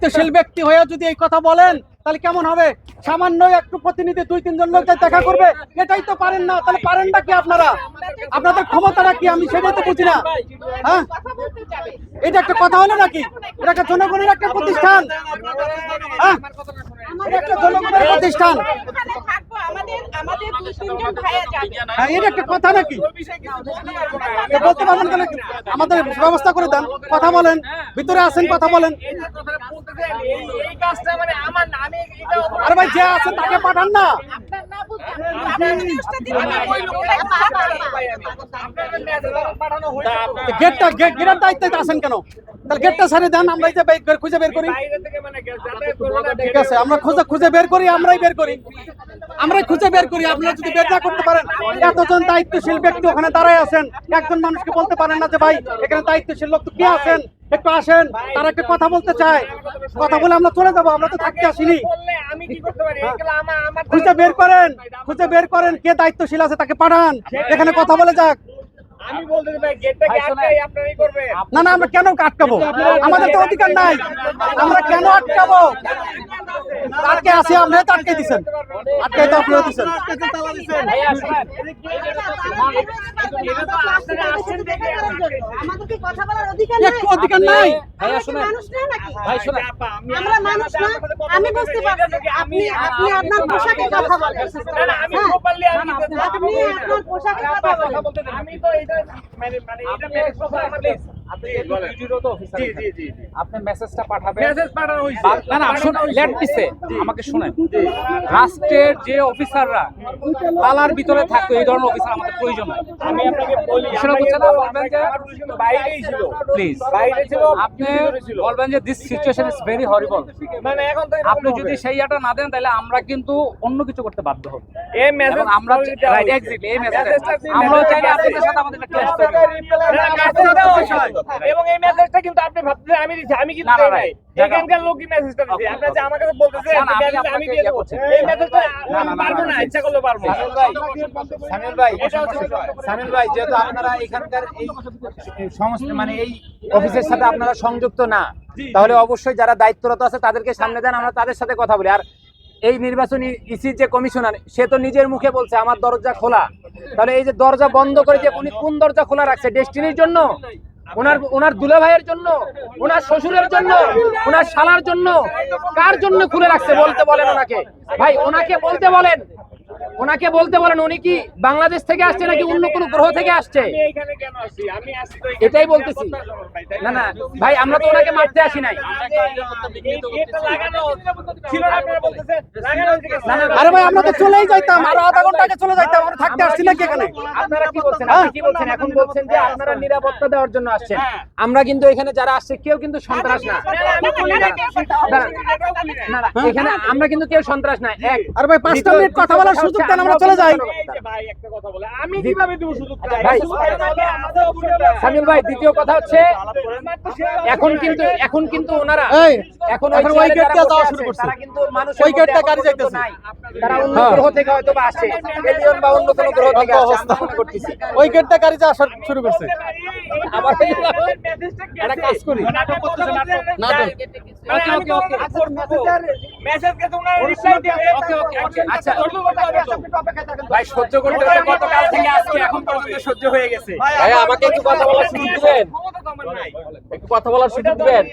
দায়িত্বশীল ব্যক্তি হয়ে যদি এই কথা বলেন, তাহলে কেমন হবে? সামান্য একটু প্রতিনিধি দুই, তিনজন লোক দেখা করবে। এটাই তো পারেন না। তাহলে পারেন না কি আপনারা? আপনাদের ক্ষমতাটা কি? আমি সেটাই তো বুঝি না। হ্যাঁ? এটা একটা কথা হলো নাকি? এটা একটা জনগণের একটা প্রতিষ্ঠান। হ্যাঁ? এটা একটা জনগণের প্রতিষ্ঠান ওখানে থাকব আমাদের আমাদের দুই তিনজন ভাইয়া যাবে হ্যাঁ এটা একটা কথা নাকি? বলতে পারবেন কেন আমাদের ব্যবস্থা করে দেন কথা বলেন ভিতরে আসেন কথা বলেন। মানে আরে ভাই যে আছেন তাকে পাঠান না। গেটটা গেটের দায়িত্বে আছেন কেন? তাহলে গেটটা সারিয়ে দেন আমরা এই যে খুঁজে বের করি। বাইরে থেকে মানে ঠিক আছে আমরা খুঁজে খুঁজে বের করি আমরাই বের করি। আমরাই খুঁজে বের করি আপনারা যদি বের না করতে পারেন এতজন দায়িত্বশীল ব্যক্তি ওখানে দাঁড়ায় আছেন একজন মানুষকে বলতে পারেন না যে ভাই এখানে দায়িত্বশীল লোক তো কে আছেন? একটু আসেন তারা একটু কথা বলতে চায়। কথা বলে আমরা চলে যাব আমরা তো থাকতে আসিনি। বললে আমি কি করতে পারি? এগুলো আমার আমার খুঁজে বের করেন খুঁজে বের করেন কে দায়িত্বশীল আছে তাকে পাঠান। এখানে কথা বলে যাক। আমি বলতে চাই আটকাই আপনারাই করবেন। না না আমরা কেন আটকাবো আমাদের তো অধিকার নাই। আমরা কেন আটকাবো? আটকে আসি আমরা তো আটকে দিচ্ছেন আটকে তো আপনারা কথা বলার একটু অধিকার নাই? আমরা কি মানুষ না নাকি? ভাই শোনা আমি আমরা মানুষ না আমি বুঝতে পারছি। আপনি আপনি আপনার পোশাকে কথা বলেন আপনি আপনার পোশাকে কথা বলেন। আমি তো এটা মানে মানে এটা আমার আপনি জি জি জি আপনি মেসেজটা পাঠাবেন। মেসেজ পাঠানো হইছে না না শুনুন লেট দিছে আমাকে শুনেন। রাষ্ট্রের যে অফিসাররা পালার ভিতরে থাকতো এই ধরনের অফিসার আমাদের প্রয়োজন আমি আপনাকে বলি সেটা বুঝছেন না? বলবেন যে- আমার পুলিশ কিন্তু বাইরেই ছিল। প্লিজ বাইরে ছিল আপনি বলবেন যে this situation is very horrible মানে এখন তো আপনি যদি সেই না দেন তাহলে আমরা কিন্তু অন্য কিছু করতে বাধ্য হব। এই মেসেজ আমরা রাইট এক্স্যাক্টলি এই মেসেজ আমরাও চাই আপনাদের সাথে আমাদের একটা ক্লাস। এবং এই মেসেজটা কিন্তু আপনি ভাবতেছেন আমি দিচ্ছি আমি কিন্তু দেই নাই। এখানকার লোকই মেসেজটা দিচ্ছে যে okay. আমার কাছে বলতেছে না, আমি দিয়ে ইয়ে দেবো এই মেসেজটা আমি পারব না। ইচ্ছা করলে পারব। সামিল ভাই সামিল ভাই সামিল ভাই যেহেতু আপনারা এখানকার এই সংস্থা মানে এই অফিসের সাথে আপনারা সংযুক্ত না তাহলে অবশ্যই যারা দায়িত্বরত আছে তাদেরকে সামনে দেন আমরা তাদের সাথে কথা বলি। আর এই নির্বাচনী ইসির যে কমিশনার, সে তো নিজের মুখে বলছে, আমার দরজা খোলা। তাহলে এই যে দরজা বন্ধ করে যে উনি কোন দরজা খোলা রাখছে? ডেস্টিনির জন্য? ওনার ওনার দুলা ভাইয়ের জন্য? ওনার শ্বশুরের জন্য? ওনার শালার জন্য? কার জন্য খুলে রাখছে বলতে বলেন ওনাকে? ভাই, ওনাকে বলতে বলেন। ওনাকে বলতে বলেন উনি কি বাংলাদেশ থেকে আসছে নাকি অন্য কোনো গ্রহ থেকে আসছে আমি এখানে কেন আসছি আমি আসছি তো এখানে এটাই বলতেছি ভাই, না না ভাই আমরা তো ওনাকে মারতে আসি নাই আরে ভাই আমরা তো চলেই যাইতাম আরও আধা ঘণ্টা আগে চলে যাইতাম আমরা থাকতে আসছি নাকি এখানে আপনারা কি বলছেন আপনি কি বলছেন এখন বলছেন যে আপনারা নিরাপত্তা দেওয়ার জন্য আসছেন আমরা কিন্তু এখানে যারা আসছে কেউ কিন্তু সন্ত্রাস না না না না এখানে আমরা কিন্তু কেউ সন্ত্রাস না এক আরে ভাই পাঁচটা মিনিট কথা বলার সুযোগ দেন আমরা চলে যাই। ভাই একটা কথা বলে। আমি কীভাবে দেব সুযোগ ভাই, সামিল ভাই দ্বিতীয় কথা হচ্ছে এখন কিন্তু এখন কিন্তু ওনারা এখন ওই গেট দিয়ে যাওয়া শুরু করছে। তারা কিন্তু মানুষ দিয়ে গাড়ি যাইতেছে। তারা অন্য হ্যাঁ। গ্রহ থেকে হয়তো বা আসছে। এলিয়ন বা অন্য কোনো গ্রহ থেকে মনে করতেছি। ওই গেটটা গাড়ি শুরু করছে। আবার একটা কাজ করি। নাটক করতেছে নাটক। নাটক। ওকে ওকে। ওকে মেসেজকে তোমরা রিপ্লাই ওকে ওকে। আচ্ছা। ভাই সহ্য করতে হলে গতকাল থেকে আজকে এখন পর্যন্ত সহ্য হয়ে গেছে। ভাই আমাকে একটু কথা বলার সুযোগ দিবেন? একটু কথা বলার সুযোগ দিবেন?